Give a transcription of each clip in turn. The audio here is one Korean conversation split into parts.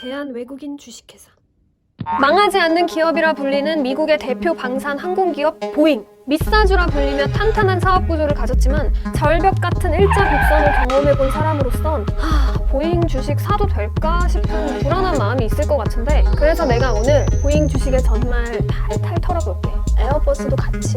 대한 외국인 주식회사. 망하지 않는 기업이라 불리는 미국의 대표 방산 항공기업 보잉. 미사주라 불리며 탄탄한 사업 구조를 가졌지만 절벽 같은 일자 곡선을 경험해본 사람으로선 하, 보잉 주식 사도 될까 싶은 불안한 마음이 있을 것 같은데 그래서 내가 오늘 보잉 주식을 정말 탈탈 털어볼게. 에어버스도 같이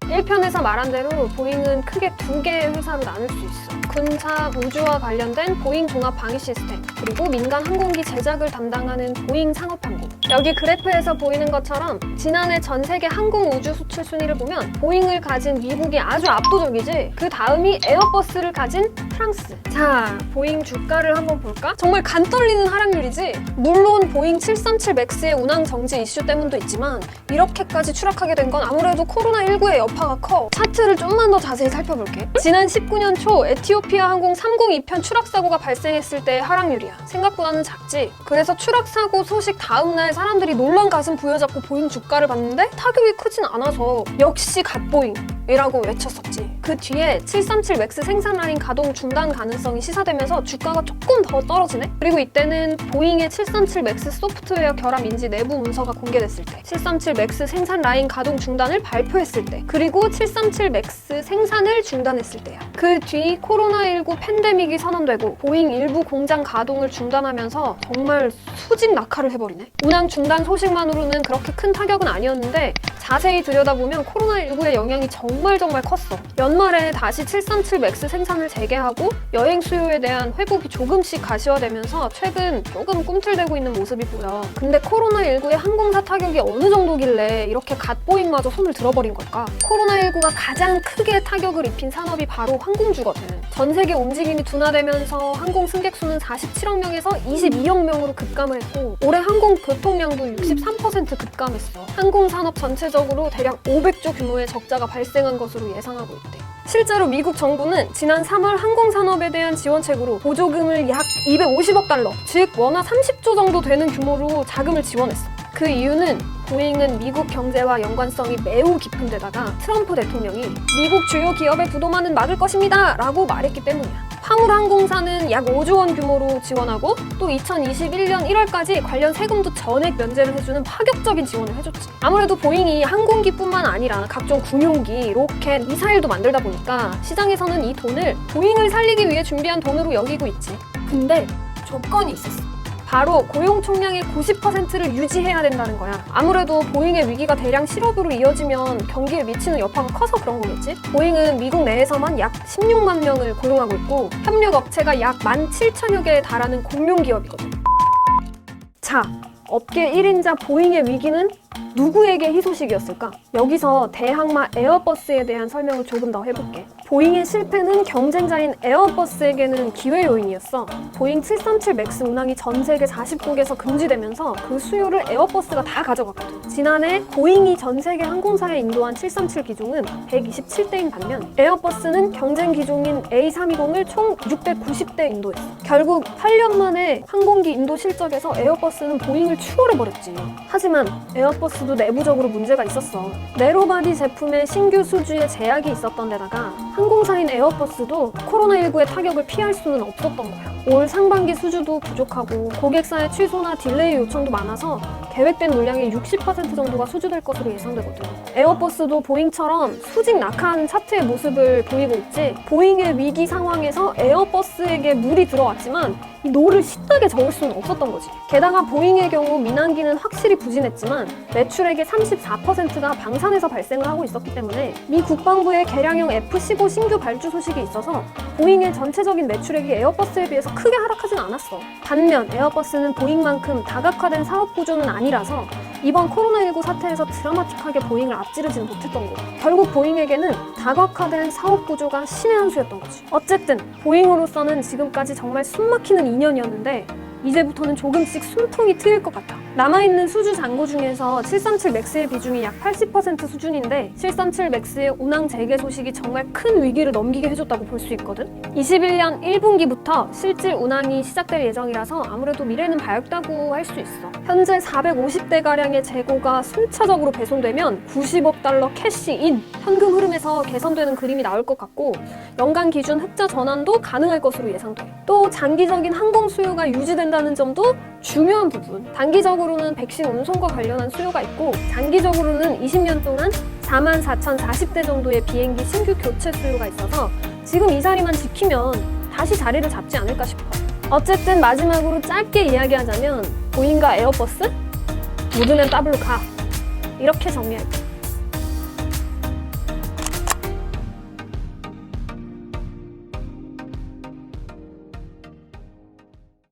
1편에서 말한 대로 보잉은 크게 두 개의 회사로 나눌 수 있어. 군사 우주와 관련된 보잉 종합 방위 시스템, 그리고 민간 항공기 제작을 담당하는 보잉 상업항공. 여기 그래프에서 보이는 것처럼 지난해 전 세계 항공 우주 수출 순위를 보면 보잉을 가진 미국이 아주 압도적이지. 그 다음이 에어버스를 가진 프랑스. 자, 보잉 주가를 한번 볼까? 정말 간 떨리는 하락률이지. 물론 보잉 737 맥스의 운항 정지 이슈 때문도 있지만 이렇게까지 추락하게 된 건 아무래도 코로나19의 여파가 커. 차트를 좀만 더 자세히 살펴볼게. 지난 19년 초 에티오피 아 항공 302편 추락 사고가 발생했을 때의 하락률이야. 생각보다는 작지. 그래서 추락 사고 소식 다음 날 사람들이 놀란 가슴 부여잡고 보잉 주가를 봤는데 타격이 크진 않아서 역시 갓보잉. 이라고 외쳤었지. 그 뒤에 737 맥스 생산 라인 가동 중단 가능성이 시사되면서 주가가 조금 더 떨어지네? 그리고 이때는 보잉의 737 맥스 소프트웨어 결함 인지 내부 문서가 공개됐을 때, 737 맥스 생산 라인 가동 중단을 발표했을 때, 그리고 737 맥스 생산을 중단했을 때야. 그 뒤 코로나19 팬데믹이 선언되고 보잉 일부 공장 가동을 중단하면서 정말 수직 낙하를 해버리네. 운항 중단 소식만으로는 그렇게 큰 타격은 아니었는데 자세히 들여다보면 코로나19의 영향이 정말 정말 컸어. 연말에 다시 737 맥스 생산을 재개하고 여행 수요에 대한 회복이 조금씩 가시화되면서 최근 조금 꿈틀대고 있는 모습이 보여. 근데 코로나19의 항공사 타격이 어느 정도길래 이렇게 갓보잉마저 손을 들어버린 걸까? 코로나19가 가장 크게 타격을 입힌 산업이 바로 항공주거든. 전 세계 움직임이 둔화되면서 항공 승객 수는 47억 명에서 22억 명으로 급감을 했고 올해 항공 교통량도 63% 급감했어. 항공 산업 전체적으로 대략 500조 규모의 적자가 발생한 것으로 예상하고 있대. 실제로 미국 정부는 지난 3월 항공산업에 대한 지원책으로 보조금을 약 250억 달러, 즉 원화 30조 정도 되는 규모로 자금을 지원했어. 그 이유는 보잉은 미국 경제와 연관성이 매우 깊은 데다가 트럼프 대통령이 미국 주요 기업의 부도만은 막을 것입니다 라고 말했기 때문이야. 화물항공사는 약 5조 원 규모로 지원하고 또 2021년 1월까지 관련 세금도 전액 면제를 해주는 파격적인 지원을 해줬지. 아무래도 보잉이 항공기뿐만 아니라 각종 군용기, 로켓, 미사일도 만들다 보니까 시장에서는 이 돈을 보잉을 살리기 위해 준비한 돈으로 여기고 있지. 근데 조건이 있었어. 바로 고용 총량의 90%를 유지해야 된다는 거야. 아무래도 보잉의 위기가 대량 실업으로 이어지면 경기에 미치는 여파가 커서 그런 거겠지? 보잉은 미국 내에서만 약 16만 명을 고용하고 있고 협력 업체가 약 17,000여 개에 달하는 공룡 기업이거든. 자, 업계 1인자 보잉의 위기는 누구에게 희소식이었을까? 여기서 대항마 에어버스에 대한 설명을 조금 더 해볼게. 보잉의 실패는 경쟁자인 에어버스에게는 기회 요인이었어. 보잉 737 맥스 운항이 전 세계 40국에서 금지되면서 그 수요를 에어버스가 다 가져갔거든. 지난해 보잉이 전 세계 항공사에 인도한 737 기종은 127대인 반면 에어버스는 경쟁 기종인 A320을 총 690대 인도했어. 결국 8년 만에 항공기 인도 실적에서 에어버스는 보잉을 추월해버렸지. 하지만 에어버스 도 내부적으로 문제가 있었어. 네로바디 제품의 신규 수주에 제약이 있었던 데다가 항공사인 에어버스도 코로나19의 타격을 피할 수는 없었던 거야. 올 상반기 수주도 부족하고 고객사의 취소나 딜레이 요청도 많아서 계획된 물량의 60% 정도가 수주될 것으로 예상되거든. 에어버스도 보잉처럼 수직 낙하한 차트의 모습을 보이고 있지. 보잉의 위기 상황에서 에어버스에게 물이 들어왔지만 이 노를 신나게 저을 수는 없었던 거지. 게다가 보잉의 경우 민항기는 확실히 부진했지만 매출액의 34%가 방산에서 발생을 하고 있었기 때문에 미 국방부의 개량형 F-15 신규 발주 소식이 있어서 보잉의 전체적인 매출액이 에어버스에 비해서 크게 하락하진 않았어. 반면 에어버스는 보잉만큼 다각화된 사업 구조는 아니 라서 이번 코로나19 사태에서 드라마틱하게 보잉을 앞지르지는 못했던 거고 결국 보잉에게는 다각화된 사업 구조가 신의 한 수였던 거지. 어쨌든 보잉으로서는 지금까지 정말 숨막히는 2년이었는데 이제부터는 조금씩 숨통이 트일 것 같아. 남아있는 수주 잔고 중에서 737 맥스의 비중이 약 80% 수준인데 737 맥스의 운항 재개 소식이 정말 큰 위기를 넘기게 해줬다고 볼 수 있거든. 21년 1분기부터 실질 운항이 시작될 예정이라서 아무래도 미래는 밝다고 할 수 있어. 현재 450대 가량의 재고가 순차적으로 배송되면 90억 달러 캐시인 현금 흐름에서 개선되는 그림이 나올 것 같고 연간 기준 흑자 전환도 가능할 것으로 예상돼. 또 장기적인 항공 수요가 유지된다. 있다는 점도 중요한 부분. 단기적으로는 백신 운송과 관련한 수요가 있고 장기적으로는 20년 동안 4만 4,040대 정도의 비행기 신규 교체 수요가 있어서 지금 이 자리만 지키면 다시 자리를 잡지 않을까 싶어요. 어쨌든 마지막으로 짧게 이야기하자면 보잉과 에어버스 모두는 더블로 가 이렇게 정리할게요.